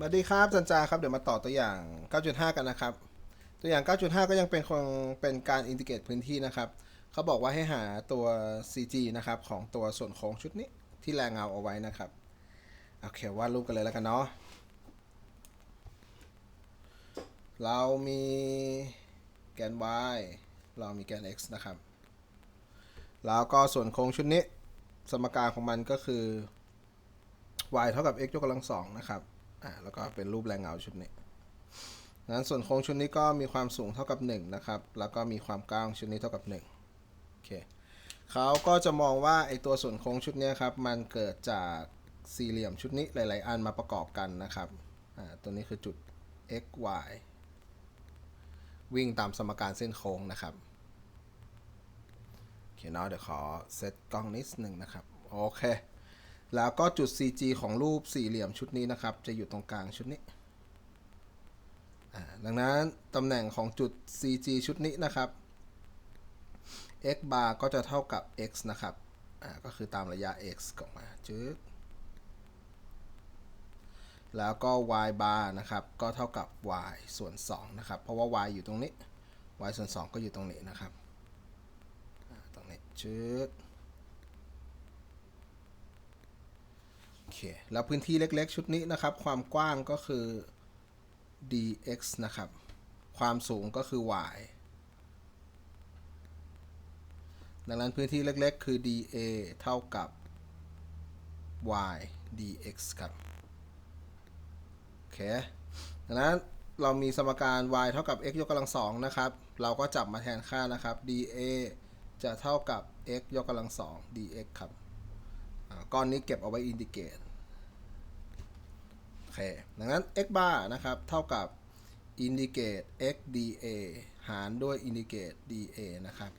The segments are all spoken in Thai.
สวัสดีครับจันจาครับ เดี๋ยวมาต่อตัวอย่าง 9.5 กันนะครับ ตัวอย่าง 9.5 ก็ยังเป็นคงเป็นการอินทิเกรตพื้นที่นะครับเขาบอกว่าให้หาตัว CG นะครับของตัวส่วนโค้งชุดนี้ที่แรงเงาเอาไว้นะครับโอเควาดรูปกันเลยแล้วกันเนาะเรามีแกน y เรามีแกน x นะครับ แล้วก็ส่วนโค้งชุดนี้ สมการของมันก็คือ y เท่ากับ x ยกกำลังสองนะครับ อ่าแล้วก็เป็นรูปแรงเงาชุดนี้นั้นส่วนโค้งชุดนี้ก็มีความสูงเท่ากับ 1 นะครับ แล้วก็มีความกว้างชุดนี้เท่ากับ1โอเคเขาก็จะมองว่าไอตัวส่วนโค้งชุดนี้ครับ มันเกิดจากสี่เหลี่ยมชุดนี้หลาย ๆ อันมาประกอบกันนะครับอ่าตัวนี้คือจุด x y วิ่งตามสมการเส้นโค้งนะครับโอเคเนาะเดี๋ยวขอเซตกล้องนิดหนึ่งนะครับ โอเค แล้วก็จุด CG ของรูปสี่เหลี่ยมชุดนี้นะครับ จะอยู่ตรงกลางชุดนี้ดังนั้นตำแหน่งของจุด CG ชุดนี้นะครับ x bar ก็จะเท่ากับ x นะครับ อ่า ก็คือตามระยะ x ออกมาจึ๊ดแล้วก็ y bar นะครับ ก็เท่ากับ y ส่วน 2 นะครับ เพราะว่า y อยู่ตรงนี้ y ส่วน 2 ก็อยู่ตรงนี้นะครับ ตรงนี้จึ๊ด โอ เค แล้วพื้นที่เล็กๆ ชุดนี้นะครับ ความกว้างก็คือ dx นะครับ ความสูงก็คือ y ดังนั้นพื้นที่เล็กๆ คือ dA เท่ากับ y dx ครับ โอเค ดังนั้นเรามีสมการ y เท่ากับ x ยกกำลังสองนะครับ เราก็จับมาแทนค่านะครับ dA จะเท่ากับ x ยกกำลังสอง dx ครับก้อนนี้เก็บเอาไว้อินดิเกต อเคดังนั้น x bar นะครับ เท่ากับ indicate x dA หารด้วย indicate dA นะครับ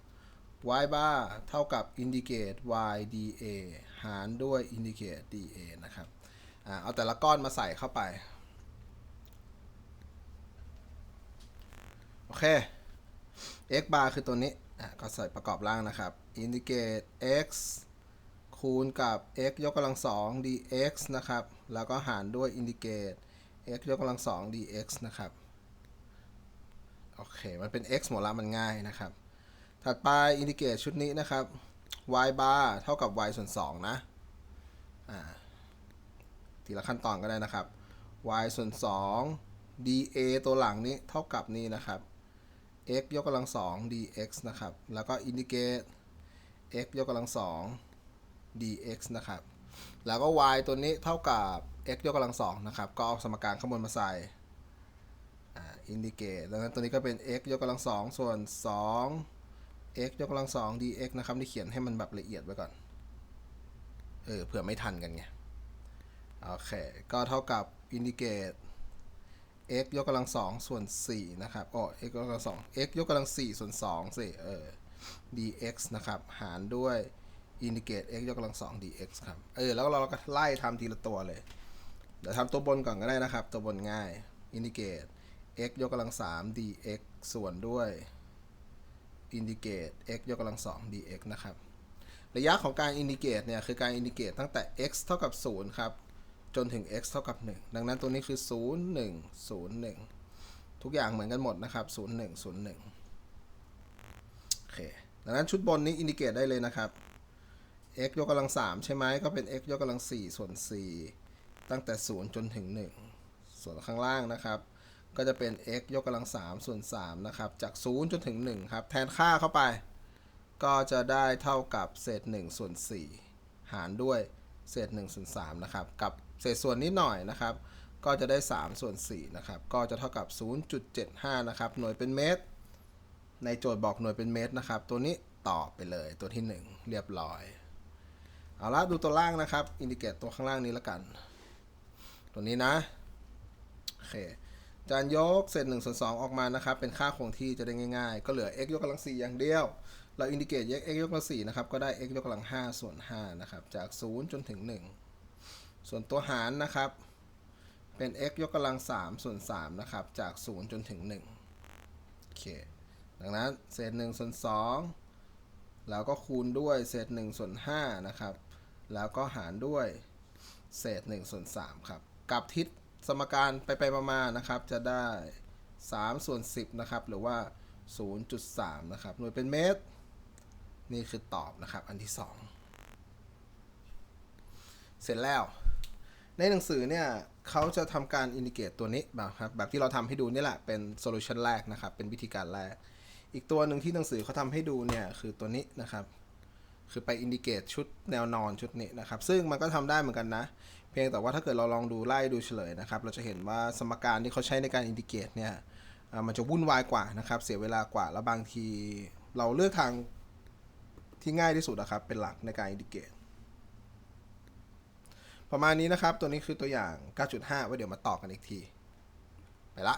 y bar เท่ากับ indicate y dA หารด้วย indicate dA นะครับอเอาแต่ละก้อนมาใส่เข้าไป โอเค x bar คือตัวนี้ก็ใส่ประกอบร่างนะครับ indicate x คูณกับ x ยกกำลังสอง dx นะครับ แล้วก็หารด้วย indicate x ยกกำลังสอง dx นะครับ โอเค มันเป็น x หมดแล้วมันง่ายนะครับ ถัดไป indicate ชุดนี้นะครับ y bar เท่ากับ y ส่วน2นะ อ่า ทีละขั้นตอนก็ได้นะครับ y ส่วน 2 dA ตัวหลังนี้เท่ากับนี่นะครับ x ยกกำลังสอง dx นะครับ แล้วก็ indicate x ยกกำลังสอง dx นะครับ แล้วก็ y ตัวนี้เท่ากับ x ยกกำลังสองนะครับ ก็เอาสมการข้างบนมาใส่อ่า indicate ดังนั้นตัวนี้ก็เป็น x ยกกำลังสองส่วน 2 x ยกกำลังสอง dx นะครับนี่เขียนให้มันแบบละเอียดไว้ก่อน เออเผื่อไม่ทันกันไง โอเค ก็เท่ากับ indicate x ยกกำลังสองส่วน4นะครับอ๋อ x ยกกำลังสอง x ยกกำลัง4ส่วน2สิเออ dx นะครับ หารด้วย indicate x ยกกำลังสอง dx ครับ เออ แล้วเราก็ไล่ทำทีละตัวเลย เดี๋ยวทำตัวบนก่อนก็ได้นะครับ ตัวบนง่าย indicate x ยกกำลังสาม dx ส่วนด้วย indicate x ยกกำลังสอง dx นะครับ ระยะของการ indicate เนี่ย คือการ indicate ตั้งแต่ x เท่ากับ 0 ครับ จนถึง x เท่ากับ 1 ดังนั้นตัวนี้คือ 0 1 0 1 ทุกอย่างเหมือนกันหมดนะครับ 0 1 0 1 โอเค ดังนั้นชุดบนนี้ indicate ได้เลยนะครับ x ยกกำลัง3ใช่ไหมก็เป็น x ยกกำลัง4ส่วน4ตั้งแต่0จนถึง1ส่วนข้างล่างนะครับ ก็จะเป็น x ยกกำลัง3ส่วน3นะครับจาก0จนถึง1ครับแทนค่าเข้าไป ก็จะได้เท่ากับเศษ1ส่วน4หารด้วยเศษ1ส่วน3นะครับ กับเศษส่วนนิดหน่อยนะครับ ก็จะได้ 3 ส่วน4นะครับ ก็จะเท่ากับ 0.75 นะครับ หน่วยเป็นเมตร ในโจทย์บอกหน่วยเป็นเมตรนะครับ ตัวนี้ตอบไปเลยตัวที่ 1 เรียบร้อย เอาละดูตัวล่างนะครับ อินดิเกตตัวข้างล่างนี้แล้วกัน ตัวนี้นะ โอเคจานยกเศษ1ส่วน2ออกมานะครับ เป็นค่าคงที่จะได้ง่ายๆ ก็เหลือ x ยกกำลัง 4 อย่างเดียว เราอินดิเกต x ยกกำลัง4นะครับ ก็ได้ x ยกกำลัง 5 ส่วน 5 นะครับ จาก 0 จนถึง 1 ส่วนตัวหารนะครับ เป็น x ยกกำลัง 3 ส่วน 3 นะครับ จาก 0 จนถึง 1 โอเค ดังนั้นเศษ1ส่วน2แล้วก็คูณด้วยเศษ1ส่วน5นะครับ แล้วก็หารด้วยเศษ1ส่วน3ครับกับทิศสมการไปไปมาๆนะครับ จะได้3ส่วน10นะครับ หรือว่า 0.3 นะครับ หน่วยเป็นเมตร นี่คือตอบนะครับ อันที่ 2 เสร็จแล้ว ในหนังสือเนี่ยเขาจะทำการอินดิเกตตัวนี้แบบครับ แบบที่เราทำให้ดูนี่แหละ เป็นโซลูชันแรกนะครับ เป็นวิธีการแรก อีกตัวหนึ่งที่หนังสือเขาทำให้ดูเนี่ย คือตัวนี้นะครับ คือไปอินดิเกตชุดแนวนอนชุดนี้นะครับ ซึ่งมันก็ทำได้เหมือนกันนะ เพียงแต่ว่าถ้าเกิดเราลองดูไล่ดูเฉลยนะครับ เราจะเห็นว่าสมการที่เขาใช้ในการอินดิเกตเนี่ยมันจะวุ่นวายกว่านะครับ เสียเวลากว่า แล้วบางทีเราเลือกทางที่ง่ายที่สุดนะครับ เป็นหลักในการอินดิเกต ประมาณนี้นะครับ ตัวนี้คือตัวอย่าง 9.5 ไว้เดี๋ยวมาต่อกันอีกที ไปละ